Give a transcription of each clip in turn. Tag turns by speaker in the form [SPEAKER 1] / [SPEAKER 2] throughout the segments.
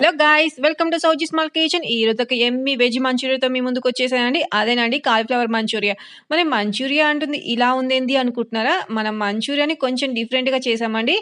[SPEAKER 1] Hello guys welcome to Sowji small kitchen ఈ రోజు ఒక ఎమ్మి వెజ్ మంచూరియాతో మీ ముందుకు వచ్చేసానండి. అదేనండి కాలీఫ్లవర్ మంచూరియా మరి మంచూరియా అంటుంది ఇలా ఉందేంది అనుకుంటున్నారా? మనం మంచూరియాని కొంచెం డిఫరెంట్గా చేసామండి.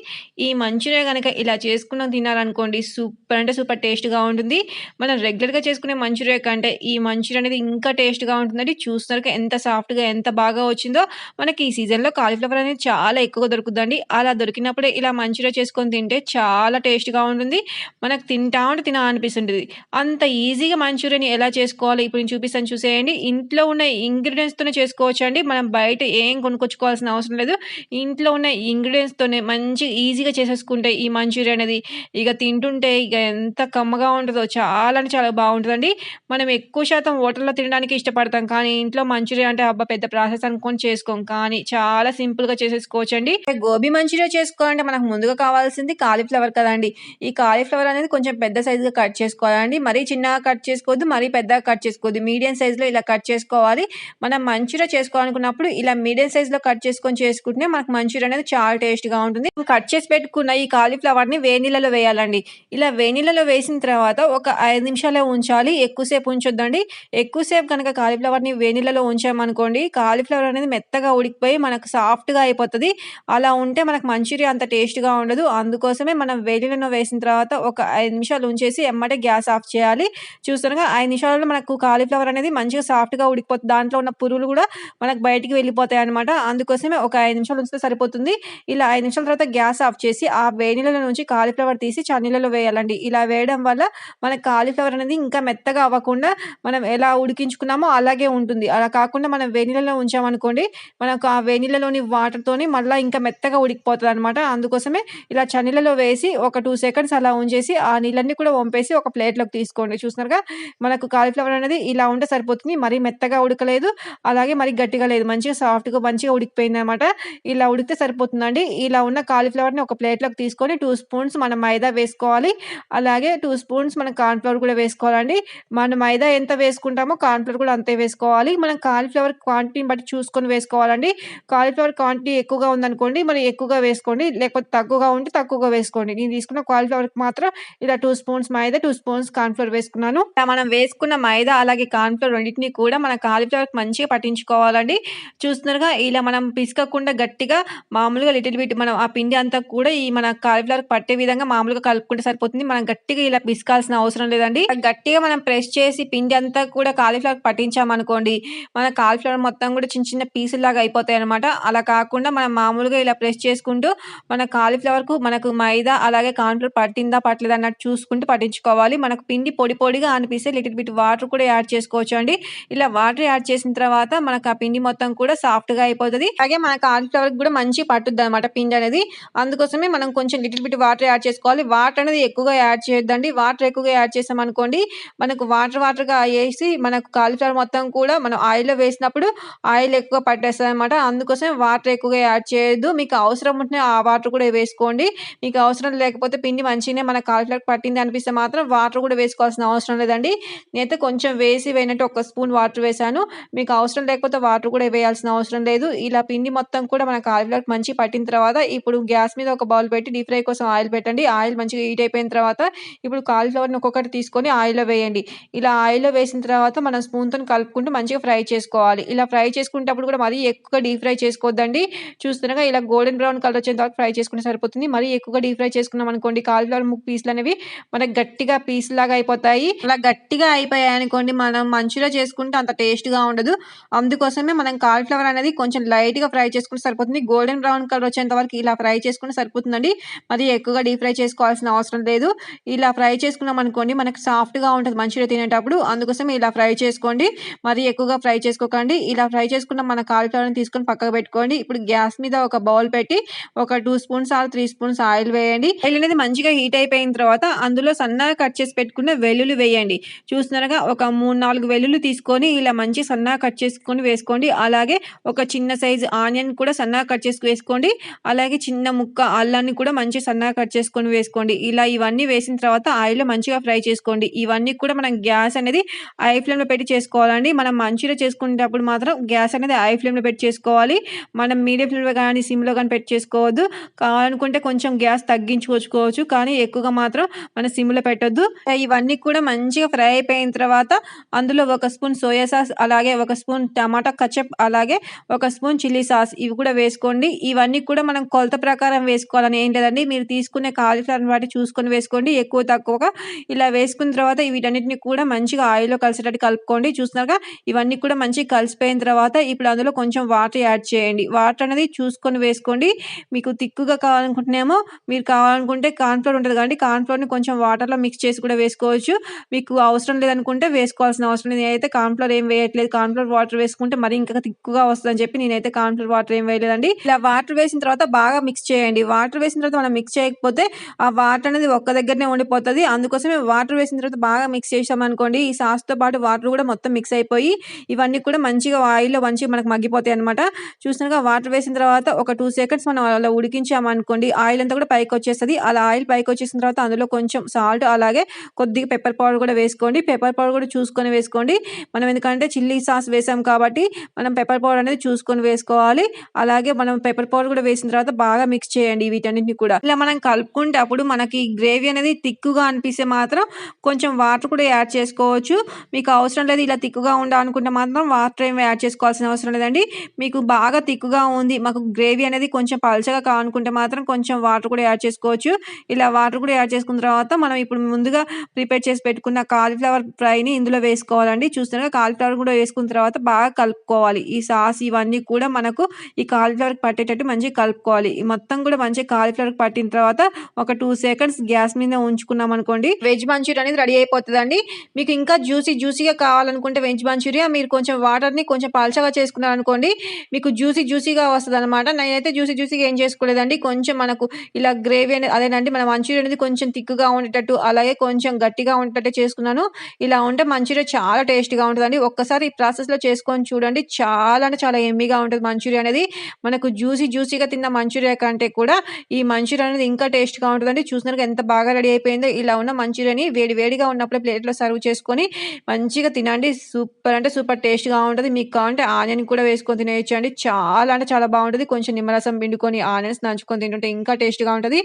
[SPEAKER 1] ఈ మంచూరియా కనుక ఇలా చేసుకున్న తినాలనుకోండి సూపర్ అంటే సూపర్ టేస్ట్గా ఉంటుంది. మనం రెగ్యులర్గా చేసుకునే మంచూరియా కంటే ఈ మంచూరియా అనేది ఇంకా టేస్ట్గా ఉంటుందండి. చూస్తున్నారు ఎంత సాఫ్ట్గా ఎంత బాగా వచ్చిందో మనకి ఈ సీజన్లో కాలీఫ్లవర్ అనేది చాలా ఎక్కువగా దొరుకుతుందండి. అలా దొరికినప్పుడే ఇలా మంచూరియా చేసుకొని తింటే చాలా టేస్ట్గా ఉంటుంది. మనకు తింటాం ఉంటే తినా అనిపిస్తుంటుంది అంత ఈజీగా మంచూరియాని ఎలా చేసుకోవాలి? ఇప్పుడు నేను చూపిస్తాను చూసేయండి. ఇంట్లో ఉన్న ఇంగ్రీడియంట్స్తోనే చేసుకోవచ్చు అండి మనం బయట ఏం కొనుక్కొచ్చుకోవాల్సిన అవసరం లేదు. ఇంట్లో ఉన్న ఇంగ్రీడియంట్స్తోనే మంచి ఈజీగా చేసేసుకుంటే ఈ మంచూరియా అనేది ఇక తింటుంటే ఇక ఎంత కమ్మగా ఉంటుందో చాలా అంటే చాలా బాగుంటుందండి. మనం ఎక్కువ శాతం హోటల్లో తినడానికి ఇష్టపడతాం. కానీ ఇంట్లో మంచూరియా అంటే అబ్బా పెద్ద ప్రాసెస్ అనుకొని చేసుకోం. కానీ చాలా సింపుల్గా చేసేసుకోవచ్చు అండి గోబీ మంచూరియా చేసుకోవాలంటే మనకు ముందుగా కావాల్సింది కాలీఫ్లవర్ కదండి. ఈ కాలీఫ్లవర్ అనేది కొంచెం పెద్ద పెద్ద సైజుగా కట్ చేసుకోవాలండి. మరీ చిన్నగా కట్ చేసుకోవద్దు మరీ పెద్దగా కట్ చేసుకోవద్దు. మీడియం సైజులో ఇలా కట్ చేసుకోవాలి. మనం మంచూరియా చేసుకోవాలనుకున్నప్పుడు ఇలా మీడియం సైజులో కట్ చేసుకొని చేసుకుంటే మనకు మంచూరియా అనేది చాలా టేస్ట్గా ఉంటుంది. కట్ చేసి పెట్టుకున్న ఈ కాలీఫ్లవర్ని వేనీళ్ళలో వేయాలండి. ఇలా వేనీళ్ళలో వేసిన తర్వాత ఒక ఐదు నిమిషాలే ఉంచాలి. ఎక్కువసేపు ఉంచొద్దండి. ఎక్కువసేపు కనుక కాలీఫ్లవర్ని వేనీళ్ళలో ఉంచామనుకోండి కాలీఫ్లవర్ అనేది మెత్తగా ఉడికిపోయి మనకు సాఫ్ట్గా అయిపోతుంది. అలా ఉంటే మనకు మంచూరియా అంత టేస్ట్గా ఉండదు. అందుకోసమే మనం వేడిలో వేసిన తర్వాత ఒక ఐదు నిమిషాలు ఉంచేసి ఎమ్మటే గ్యాస్ ఆఫ్ చేయాలి. చూస్తున్నాగా ఐదు నిమిషాలలో మనకు కాలీఫ్లవర్ అనేది మంచిగా సాఫ్ట్గా ఉడికిపోతుంది. దాంట్లో ఉన్న పురుగులు కూడా మనకు బయటికి వెళ్ళిపోతాయి అనమాట అందుకోసమే ఒక ఐదు నిమిషాలు ఉంచితే సరిపోతుంది. ఇలా ఐదు నిమిషాల తర్వాత గ్యాస్ ఆఫ్ చేసి ఆ వేడిలో నుంచి కాలీఫ్లవర్ తీసి చన్నీళ్ళలో వేయాలండి. ఇలా వేయడం వల్ల మనకు కాలీఫ్లవర్ అనేది ఇంకా మెత్తగా అవ్వకుండా మనం ఎలా ఉడికించుకున్నామో అలాగే ఉంటుంది. అలా కాకుండా మనం వేడిలో ఉంచామనుకోండి మనకు ఆ వేడిలోని వాటర్తోని మళ్ళీ ఇంకా మెత్తగా ఉడికిపోతుంది అనమాట అందుకోసమే ఇలా చన్నీళ్ళలో వేసి ఒక టూ సెకండ్స్ అలా ఉంచేసి ఆ నీళ్ళని కూడా వంపేసి ఒక ప్లేట్లోకి తీసుకోండి. చూసినారుగా? మనకు కాలీఫ్లవర్ అనేది ఇలా ఉంటే సరిపోతుంది. మరీ మెత్తగా ఉడకలేదు. అలాగే మరి గట్టిగా లేదు. మంచిగా సాఫ్ట్గా మంచిగా ఉడికిపోయింది అనమాట ఇలా ఉడికితే సరిపోతుందండి. ఇలా ఉన్న కాలీఫ్లవర్ని ఒక ప్లేట్లోకి తీసుకొని టూ స్పూన్స్ మనం మైదా వేసుకోవాలి. అలాగే టూ స్పూన్స్ మనం కార్న్ఫ్లవర్ కూడా వేసుకోవాలండి. మనం మైదా ఎంత వేసుకుంటామో కార్న్ఫ్లవర్ కూడా అంతే వేసుకోవాలి. మనం కాలీఫ్లవర్ క్వాంటిటీని బట్టి చూసుకొని వేసుకోవాలండి. కాలీఫ్లవర్ క్వాంటిటీ ఎక్కువగా ఉందనుకోండి మరి ఎక్కువగా వేసుకోండి. లేకపోతే తక్కువగా ఉంటే తక్కువగా వేసుకోండి. నేను తీసుకున్న కాలీఫ్లవర్కి మాత్రం ఇలా two spoons maida two spoons flour వేసుకున్నాను. మనం వేసుకున్న మైదా అలాగే కార్న్ఫ్లవర్ రెండింటిని కూడా మన కాలీఫ్లవర్ మంచిగా పట్టించుకోవాలండి. చూస్తున్నారుగా ఇలా మనం పిసకకుండా గట్టిగా మామూలుగా లిటిల్ బిట్ మనం ఆ పిండి అంతా కూడా ఈ మన కాలీఫ్లవర్ పట్టే విధంగా మామూలుగా కలుపుకుంటే సరిపోతుంది. మనం గట్టిగా ఇలా పిసకాల్సిన అవసరం లేదండి. గట్టిగా మనం ప్రెస్ చేసి పిండి అంతా కూడా కాలీఫ్లవర్ పట్టించామనుకోండి మన కాలిఫ్లవర్ మొత్తం కూడా చిన్న చిన్న పీసులు లాగా అయిపోతాయి అనమాట అలా కాకుండా మనం మామూలుగా ఇలా ప్రెస్ చేసుకుంటూ మన కాలీఫ్లవర్కు మనకు మైదా అలాగే కాన్ఫ్లవర్ పట్టిందా పట్టలేదా అన్నట్టు చూసుకుంటూ పట్టించుకోవాలి. మనకు పిండి పొడి పొడిగా అనిపిస్తే లిటిల్ బిట్ వాటర్ కూడా యాడ్ చేసుకోవచ్చు అండి ఇలా వాటర్ యాడ్ చేసిన తర్వాత మనకు ఆ పిండి మొత్తం కూడా సాఫ్ట్గా అయిపోతుంది. అలాగే మన కాలిఫ్లవర్ కూడా మంచి పట్టుద్ది అనమాట పిండి అనేది. అందుకోసమే మనం కొంచెం లిటిల్ బిట్ వాటర్ యాడ్ చేసుకోవాలి. వాటర్ అనేది ఎక్కువగా యాడ్ చేయొద్దండి. వాటర్ ఎక్కువగా యాడ్ చేసాం అనుకోండి మనకు వాటర్ వాటర్గా వేసి మనకు కాలిఫ్లవర్ మొత్తం కూడా మనం ఆయిల్లో వేసినప్పుడు ఆయిల్ ఎక్కువ పట్టేస్తుంది అనమాట అందుకోసం వాటర్ ఎక్కువగా యాడ్ చేయొద్దు. మీకు అవసరం ఉంటే ఆ వాటర్ కూడా వేసుకోండి. మీకు అవసరం లేకపోతే పిండి మంచిగానే మన కాలిఫ్లవర్ పట్టింది అనిపిస్తే మాత్రం వాటర్ కూడా వేసుకోవాల్సిన అవసరం లేదండి. నేనైతే కొంచెం వేసి వేయినట్టు ఒక స్పూన్ వాటర్ వేసాను మీకు అవసరం లేకపోతే వాటర్ కూడా వేయాల్సిన అవసరం లేదు. ఇలా పిండి మొత్తం కూడా మన కాలీఫ్లవర్ మంచి పట్టిన తర్వాత ఇప్పుడు గ్యాస్ మీద ఒక బౌల్ పెట్టి డీప్ ఫ్రై కోసం ఆయిల్ పెట్టండి. ఆయిల్ మంచిగా హీట్ అయిపోయిన తర్వాత ఇప్పుడు కాలీఫ్లవర్ని ఒక్కొక్కటి తీసుకొని ఆయిల్లో వేయండి. ఇలా ఆయిల్లో వేసిన తర్వాత మనం స్పూన్తో కలుపుకుంటూ మంచిగా ఫ్రై చేసుకోవాలి. ఇలా ఫ్రై చేసుకునేటప్పుడు కూడా మరీ ఎక్కువ డీప్ ఫ్రై చేసుకోవద్దండి. చూస్తున్నాగా ఇలా గోల్డెన్ బ్రౌన్ కలర్ వచ్చిన తర్వాత ఫ్రై చేసుకుంటే సరిపోతుంది. మరీ ఎక్కువగా డీప్ ఫ్రై చేసుకున్నాం అనుకోండి కాలీఫ్లవర్ ముక్ పీసులు అనేవి మనకి గట్టిగా పీస్ లాగా అయిపోతాయి. అలా గట్టిగా అయిపోయాయి అనుకోండి మనం మంచిగా చేసుకుంటే అంత టేస్ట్గా ఉండదు. అందుకోసమే మనం కాలిఫ్లవర్ అనేది కొంచెం లైట్గా ఫ్రై చేసుకుంటే సరిపోతుంది. గోల్డెన్ బ్రౌన్ కలర్ వచ్చేంత వరకు ఇలా ఫ్రై చేసుకుంటే సరిపోతుందండి. మరి ఎక్కువగా డీప్ ఫ్రై చేసుకోవాల్సిన అవసరం లేదు. ఇలా ఫ్రై చేసుకున్నాం అనుకోండి మనకి సాఫ్ట్గా ఉంటుంది మంచిగా తినేటప్పుడు. అందుకోసం ఇలా ఫ్రై చేసుకోండి. మరి ఎక్కువగా ఫ్రై చేసుకోకండి. ఇలా ఫ్రై చేసుకున్న మన కాలిఫ్లవర్ని తీసుకొని పక్కకు పెట్టుకోండి. ఇప్పుడు గ్యాస్ మీద ఒక బౌల్ పెట్టి ఒక two spoons or three spoons oil వేయండి. ఆయిల్ అనేది మంచిగా హీట్ అయిపోయిన తర్వాత అందులో సన్నగా కట్ చేసి పెట్టుకున్న వెల్లుల్లి వేయండి. చూస్తున్నారుగా ఒక మూడు నాలుగు వెల్లుల్లి తీసుకొని ఇలా మంచి సన్నగా కట్ చేసుకొని వేసుకోండి. అలాగే ఒక చిన్న సైజు ఆనియన్ కూడా సన్నగా కట్ చేసుకు వేసుకోండి. అలాగే చిన్న ముక్క అల్లాన్ని కూడా మంచి సన్నగా కట్ చేసుకొని వేసుకోండి. ఇలా ఇవన్నీ వేసిన తర్వాత ఆయిల్ మంచిగా ఫ్రై చేసుకోండి. ఇవన్నీ కూడా మనం గ్యాస్ అనేది ఐ ఫ్లేమ్లో పెట్టి చేసుకోవాలండి. మనం మంచిగా చేసుకునేటప్పుడు మాత్రం గ్యాస్ అనేది ఐ ఫ్లేమ్లో పెట్టి చేసుకోవాలి. మనం మీడియం ఫ్లేమ్లో కానీ సిమ్లో కానీ పెట్టి చేసుకోవద్దు. కావాలనుకుంటే కొంచెం గ్యాస్ తగ్గించుకోవచ్చు. కానీ ఎక్కువగా మాత్రం మనం మన సిమ్‌లో పెట్టొద్దు. ఇవన్నీ కూడా మంచిగా ఫ్రై అయిపోయిన తర్వాత అందులో ఒక స్పూన్ సోయా సాస్, అలాగే ఒక స్పూన్ టమాటా కచప్, అలాగే ఒక స్పూన్ చిల్లీ సాస్ ఇవి కూడా వేసుకోండి. ఇవన్నీ కూడా మనం కొలత ప్రకారం వేసుకోవాలని ఏం లేదండి. మీరు తీసుకునే కాలీఫ్లవర్‌ని బట్టి చూసుకొని వేసుకోండి. ఎక్కువ తక్కువగా ఇలా వేసుకున్న తర్వాత వీటన్నిటిని కూడా మంచిగా ఆయిల్‌లో కలిసేటట్టు కలుపుకోండి. చూసినాక ఇవన్నీ కూడా మంచిగా కలిసిపోయిన తర్వాత ఇప్పుడు అందులో కొంచెం వాటర్ యాడ్ చేయండి. వాటర్ అనేది చూసుకొని వేసుకోండి. మీకు తిక్కుగా కావాలనుకుంటున్నామో మీరు కావాలనుకుంటే కార్న్ ఉంటుంది కాబట్టి కదండీ! కొంచెం వాటర్‌లో మిక్స్ చేసి కూడా వేసుకోవచ్చు. మీకు అవసరం లేదనుకుంటే వేసుకోవాల్సిన అవసరం లేదు. నేనైతే కార్న్ఫ్లవర్ ఏం వేయట్లేదు. కాన్ఫ్లోర్ వాటర్ వేసుకుంటే మరి ఇంకా థిక్‌గా వస్తుందని చెప్పి నేనైతే కార్న్ఫ్లవర్ వాటర్ ఏం వేయలేదండి. ఇలా వాటర్ వేసిన తర్వాత బాగా మిక్స్ చేయండి. వాటర్ వేసిన తర్వాత మనం మిక్స్ చేయకపోతే ఆ వాటర్ అనేది ఒక్క దగ్గరనే ఉండిపోతుంది అందుకోసమే వాటర్ వేసిన తర్వాత బాగా మిక్స్ చేసామనుకోండి ఈ సాస్‌తో పాటు వాటర్ కూడా మొత్తం మిక్స్ అయిపోయి ఇవన్నీ కూడా మంచిగా ఆయిల్‌లో మంచిగా మనకు మగ్గిపోతాయి అనమాట చూసినాక వాటర్ వేసిన తర్వాత ఒక టూ సెకండ్స్ మనం అలా ఉడికించామనుకోండి ఆయిల్ అంతా కూడా పైకొచ్చేస్తది. అలా ఆయిల్ పైకి వచ్చేసిన తర్వాత అందులో కొంచెం సాల్ట్ అలాగే కొద్దిగా పెప్పర్ పౌడర్ కూడా వేసుకోండి. పెప్పర్ పౌడర్ కూడా చూసుకొని వేసుకోండి. మనం ఎందుకంటే చిల్లీ సాస్ వేసాం కాబట్టి మనం పెప్పర్ పౌడర్ అనేది చూసుకొని వేసుకోవాలి. అలాగే మనం పెప్పర్ పౌడర్ కూడా వేసిన తర్వాత బాగా మిక్స్ చేయండి వీటన్నిటిని కూడా. ఇలా మనం కలుపుకుంటే అప్పుడు మనకి గ్రేవీ అనేది థిక్‌గా అనిపిస్తే మాత్రం కొంచెం వాటర్ కూడా యాడ్ చేసుకోవచ్చు. మీకు అవసరం లేదు ఇలా తిక్కుగా ఉండాలనుకుంటే మాత్రం వాటర్ ఏమి యాడ్ చేసుకోవాల్సిన అవసరం లేదండి. మీకు బాగా థిక్‌గా ఉంది మాకు గ్రేవీ అనేది కొంచెం పల్చగా కావాలనుకుంటే మాత్రం కొంచెం వాటర్ కూడా యాడ్ చేసుకోవచ్చు. ఇలా వాటర్ కూడా యాడ్ చేసుకున్న తర్వాత మనం ఇప్పుడు ముందుగా ప్రిపేర్ చేసి పెట్టుకున్న కాలీఫ్లవర్ ఫ్రైని ఇందులో వేసుకోవాలండి. చూస్తున్నారుగా కాలీఫ్లవర్ కూడా వేసుకున్న తర్వాత బాగా కలుపుకోవాలి. ఈ సాస్ ఇవన్నీ కూడా మనకు ఈ కాలీఫ్లవర్‌కి పట్టేటట్టు మంచిగా కలుపుకోవాలి. మొత్తం కూడా మంచిగా కాలీఫ్లవర్‌కి పట్టిన తర్వాత ఒక టూ సెకండ్స్ గ్యాస్ మీద ఉంచుకున్నాం అనుకోండి వెజ్ మంచూరియా అనేది రెడీ అయిపోతుందండి మీకు ఇంకా జ్యూసీ జ్యూసీగా కావాలనుకుంటే వెజ్ మంచూరియా మీరు కొంచెం వాటర్‌ని కొంచెం పల్చగా చేసుకున్నారనుకోండి మీకు జ్యూసీ జ్యూసీగా వస్తుంది అనమాట నేనైతే జ్యూసీ జ్యూసీగా ఏం చేసుకోలేదండి. కొంచెం మనకు ఇలా గ్రేవీ అనేది అదేనండి మన మంచూరియా అనేది కొంచెం థిక్‌గా ఉండేటట్టు అలాగే కొంచెం గట్టిగా ఉండేటట్టు చేసుకున్నాను. ఇలా ఉంటే మంచూరియా చాలా టేస్ట్గా ఉంటుందండి ఒక్కసారి ఈ ప్రాసెస్‌లో చేసుకొని చూడండి. చాలా అంటే చాలా యమ్మీగా ఉంటుంది మంచూరియా అనేది. మనకు జ్యూసీ జ్యూసీగా తిన్న మంచూరియా కంటే కూడా ఈ మంచూరియా అనేది ఇంకా టేస్ట్‌గా ఉంటుందండి చూస్తున్నారుగా ఎంత బాగా రెడీ అయిపోయిందో. ఇలా ఉన్న మంచూరియాని వేడి వేడిగా ఉన్నప్పుడు ప్లేట్‌లో సర్వ్ చేసుకొని మంచిగా తినండి. సూపర్ అంటే సూపర్ టేస్ట్‌గా ఉంటుంది మీకు కావాలంటే ఆనియన్ కూడా వేసుకొని తినేయొచ్చండి. చాలా అంటే చాలా బాగుంటది. కొంచెం నిమ్మరసం పిండుకొని ఆనియన్స్ నంచుకొని తింటుంటే ఇంకా టేస్ట్‌గా ఉంటది.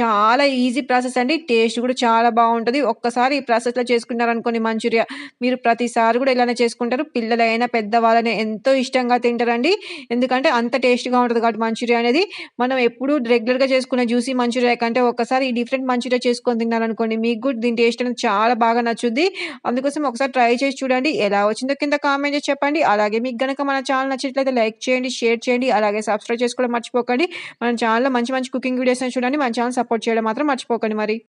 [SPEAKER 1] చాలా ఈజీ ప్రాసెస్ అండి. టేస్ట్ కూడా చాలా బాగుంటుంది ఒక్కసారి ఈ ప్రాసెస్‌లో చేసుకున్నారనుకోండి మంచూరియా మీరు ప్రతిసారి కూడా ఇలానే చేసుకుంటారు. పిల్లలైనా పెద్దవాళ్ళైనా ఎంతో ఇష్టంగా తింటారండి. ఎందుకంటే అంత టేస్ట్‌గా ఉంటుంది కాబట్టి మంచూరియా అనేది. మనం ఎప్పుడు రెగ్యులర్‌గా చేసుకునే జ్యూసీ మంచూరియా కంటే ఒకసారి ఈ డిఫరెంట్ మంచూరియా చేసుకొని తిన్నారనుకోండి మీకు కూడా దీని టేస్ట్ అనేది చాలా బాగా నచ్చుద్ది. అందుకోసం ఒకసారి ట్రై చేసి చూడండి. ఎలా వచ్చిందో కింద కామెంట్ చేసి చెప్పండి. అలాగే మీకు గనక మన ఛానల్ నచ్చినట్లయితే లైక్ చేయండి, షేర్ చేయండి. అలాగే సబ్స్క్రైబ్ చేసుకోవడం మర్చిపోకండి. మన ఛానల్‌లో మంచి మంచి కుకింగ్ వీడియోస్‌ని చూడండి. మన ఛానల్ సపోర్ట్ చేయడం మాత్రం మర్చిపోకండి మరి.